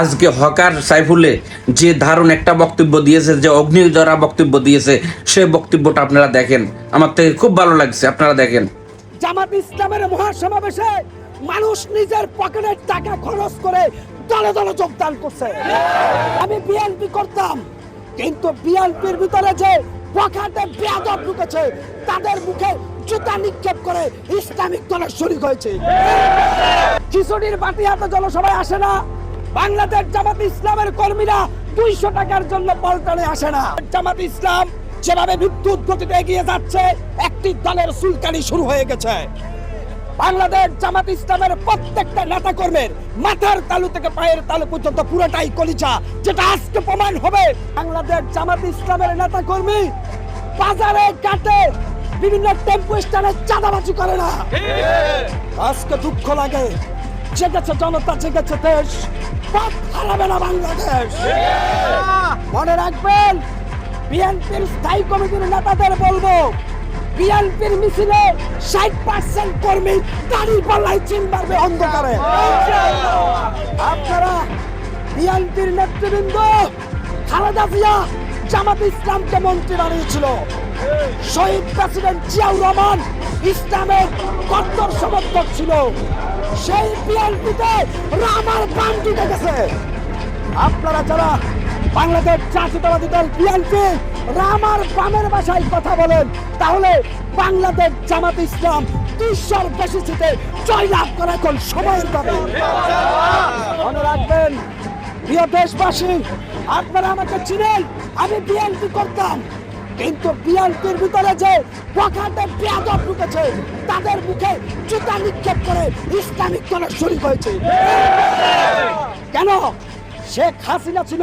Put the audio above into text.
আজকে হকার সাইফুলে যে দারুণ একটা বক্তব্য দিয়েছে, যে অগ্নিজরা বক্তব্য দিয়েছে, সে বক্তব্যটা আপনারা দেখেন। আমার থেকে খুব ভালো লাগছে, আপনারা দেখেন। জামাত ইসলামের মহাসমাবেশে মানুষ নিজের পকেটের টাকা খরচ করে দলে দলে যোগদান করছে। আমি বিএনপি করতাম, কিন্তু বিএনপির ভিতরে যে পকেটে বেয়াদব ঢুকেছে, তাদের মুখে জুতা নিক্ষেপ করে ইসলামিক দলের শরিক হয়েছে। খিচুড়ির বাটি হাতে জনসভায় আসে না বাংলাদেশ জামাত ইসলামের কর্মীরা দুইশো টাকার জন্য পল্টনে আসে না। জামাত ইসলাম যেভাবে বিদ্যুৎ গতিতে এগিয়ে যাচ্ছে একটি দলের সুলকানি শুরু হয়ে গেছে। বাংলাদেশ জামাত ইসলামের প্রত্যেকটা নেতা কর্মীর মাথার তালু থেকে পায়ের তালু পর্যন্ত পুরোটাই কলিচা যেটা আজকে প্রমাণ হবে। বাংলাদেশ জামাত ইসলামের নেতা কর্মী বাজারে কাটে বিভিন্ন টেম্পো স্ট্যান্ডে চাঁদাবাজি করে না। আজকে দুঃখ লাগে। জেগেছে জনতা জেগেছে দেশ। পথ হারাবে না বাংলাদেশ। মনে রাখবেন বিএনপির স্থায়ী কমিটির নেতাদের বলব বিএনপির মিছিলে ষাট পার্সেন্ট কর্মী দাঁড়িয়ে পাল্লায় চিন মারবে অন্ধকারে। আপনারা বিএনপির নেতৃবৃন্দ খালেদা জিয়া জামাত ইসলামকে মন্ত্রী বানিয়েছিল। শহীদ প্রেসিডেন্ট জিয়াউর রহমান ইসলামের কট্টর সমর্থক ছিল। সেই বিএনপিতে রামার বান্টি গেছে আপনারা যারা বাংলাদেশ জাতীয়তাবাদী দল বিএনপি, রামার বামের ভাষায় কথা বলেন, তাহলে বাংলাদেশ জামাত ইসলাম দুইশোর বেশি সিটে জয়লাভ করা এখন সময়ের দাবি মনে রাখবেন প্রিয় দেশবাসী, আপনারা আমাকে চিনেন, আমি বিএনপি করতাম। কিন্তু বিএনপির ভিতরে যে পকেটে বেয়াদব ঢুকেছে, তাদের মুখে জুতা নিক্ষেপ করে ইসলামিক দলের শরীর হয়েছে। কেন? শেখ হাসিনা ছিল